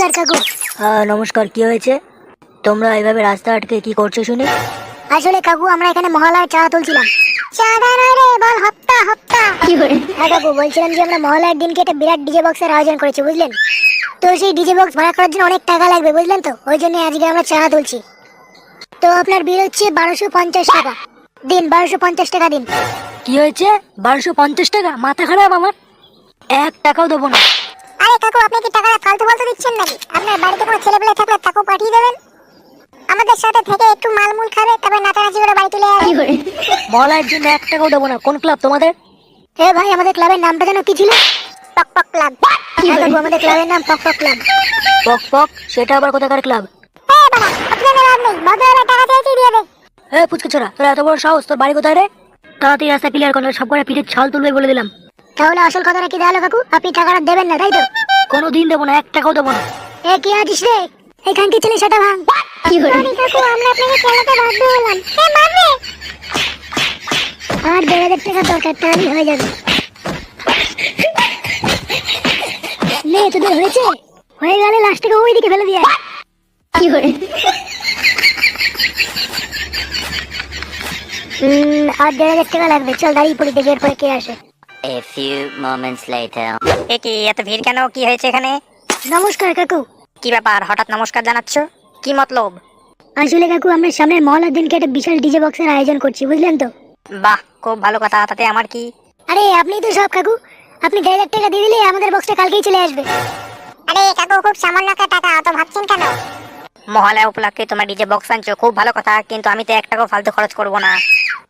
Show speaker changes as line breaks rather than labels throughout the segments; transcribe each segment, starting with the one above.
কাকু।
নমস্কার কি হয়েছে? তোমরা এইভাবে রাস্তা আটকে কি করছ শুনি?
আসলে কাকু আমরা এখানে মহলায় চা তুলছিলাম। চাঁদা নয় রে বল হপ্তা হপ্তা। হ্যাঁ কাকু বলছিলাম যে আমরা মহলার দিনকে একটা বিরাট ডিজে বক্সের আয়োজন করেছি বুঝলেন? তো সেই ডিজে বক্স ভাড়া করার জন্য অনেক টাকা লাগবে বুঝলেন তো? ওই জন্য আজকে আমরা চা তুলছি। তো আপনার বিল হচ্ছে বারোশো পঞ্চাশ টাকা। দিন বারোশো পঞ্চাশ টাকা দিন।
কি হয়েছে? বারোশো পঞ্চাশ টাকা? মাথা খারাপ আমার। এক টাকাও দেবো না।
আরে কাকু আপনি কি টাকা ফালতু ফালতু দিচ্ছেন নাকি? আপনার বাড়িতে কোনো ছেলেপেলে থাকলে তাকেও পাঠিয়ে দেবেন? আমাদের সাথে থেকে একটু মালমুল খাবে তবে নাচানাচি করে বাড়ি তুলে যাবে
মহলার জন্য এক টাকাও দেবো না। কোন ক্লাব তোমাদের?
এ ভাই আমাদের ক্লাবের নামটা যেন কি ছিল? পক পক ক্লাব হ্যাঁ আমাদের ক্লাবের নাম পক পক ক্লাব।
পক পক সেটা আবার কোথাকার ক্লাব?
এ বাবা আপনাদের লাভ নেই। ভদ্রবেলা টাকা চাইছি দিয়ে দে।
এ পুচকে ছোড়া তোর এত বড় সাহস তোর বাড়ি কোথায় রে? তাড়াতাড়ি রাস্তা ক্লিয়ার করলে সব করে পিঠের ছাল তুলবে বলে দিলাম।
তাহলে আসল কথাটা কি দাঁড়াল কাকু? আপনি টাকাটা দেবেন না তাই তো?
কোনো দিন দেবো না এক টাকাও দেবো না।
এ কি আছিস রে? এখানকে ছেলে সেটা ভাঙ। কি হলো? কাকু আমরা আপনাকে খেলাতে বাধ্য হলাম। এ মারবে? আর দেড় হাজার টাকা দরকার তাহলেই হয়ে যাবে। নে তোদের হয়েছে? হয়ে গেলে লাস্টটাকে ওই দিকে ফেলে দিয়ে কি করে হুম আর দেড় হাজার টাকা লাগবে। চল দাঁড়িয়ে পড়ি দেখি এরপরে কে আসে।
A few moments later. এ কি এত ভিড় কেন? কি হয়েছে এখানে?
নমস্কার কাকু।
কি ব্যাপার? হঠাৎ নমস্কার জানাচ্ছ? কি মতলব?
আসলে কাকু আমরা সামনের মহলার দিনকে একটা বিশাল ডিজে বক্সের আয়োজন করছি বুঝলেন তো?
বাহ খুব ভালো কথা। তাতে আমার কি?
আরে আপনি তো সব কাকু। আপনি দেড় হাজার টাকা দিয়ে দিলে আমাদের বক্সটা কালকেই চলে আসবে। আরে কাকু খুব সামান্য একটা টাকা অত ভাবছেন কেন?
মহালয়া উপলক্ষে তোমরা ডিজে বক্স আনছো খুব ভালো কথা কিন্তু আমি তো এক টাকাও ফালতু খরচ করব না।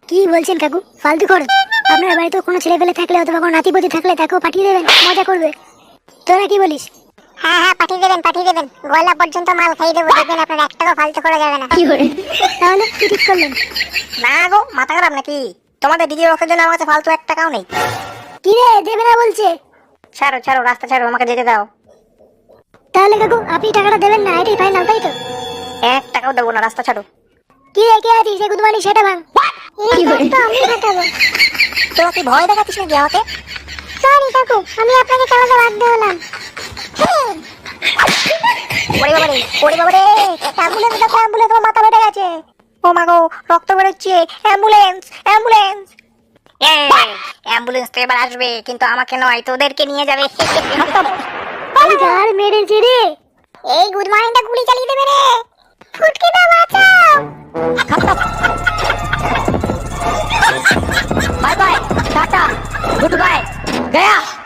কি বলছেন কাকু? ফালতু খরচ? আপনার বাড়িতে কোনো ছেলে পেলে থাকলে অথবা কোনো নাতিপতি থাকলে তাকেও পাঠিয়ে দেবেন মজা করবে। তোরা কি বলিস? হ্যাঁ হ্যাঁ পাঠিয়ে দেবেন পাঠিয়ে দেবেন। গলা পর্যন্ত মাল খাইয়ে দেবো দেখবেন আপনার এক টাকা ফালতু করা যাবে না। কি করে? তাহলে কি ঠিক করলেন?
না গো মাথা খারাপ নাকি? তোমাদের ডিজে বক্সের জন্য আমার কাছে ফালতু এক টাকাও নেই।
কি রে দেবে না বলছে?
ছাড়ো ছাড়ো রাস্তা ছাড়ো আমাকে যেতে দাও।
তাহলে কাকু আপনি টাকাটা দেবেন না এটাই ফাইনাল তাই তো?
এক টাকাও দেবো না রাস্তা ছাড়ো।
কি রে কে আছিস? সে গুদমানি সেটা ভাঙ। কি তো আমি ফাটাবো
তোরা কি ভয় দেখাচ্ছিস নাকি আমাকে?
সরি কাকু আমি আপনাকে চালাতে বাধ্য হলাম
ওরে বাবারে ওরে বাবারে অ্যাম্বুলেন্স দেখো অ্যাম্বুলেন্স আমার মাথা বেড়ে গেছে। ও মা গো রক্ত বেরোচ্ছে। অ্যাম্বুলেন্স অ্যাম্বুলেন্স অ্যাম্বুলেন্স তো এবার আসবে কিন্তু আমাকে নয় তোদেরকে নিয়ে যাবে।
এই মেরেছে রে। এই গুড মর্নিংটা গুলি চালিয়ে দেবে রে।
गुड बाय गया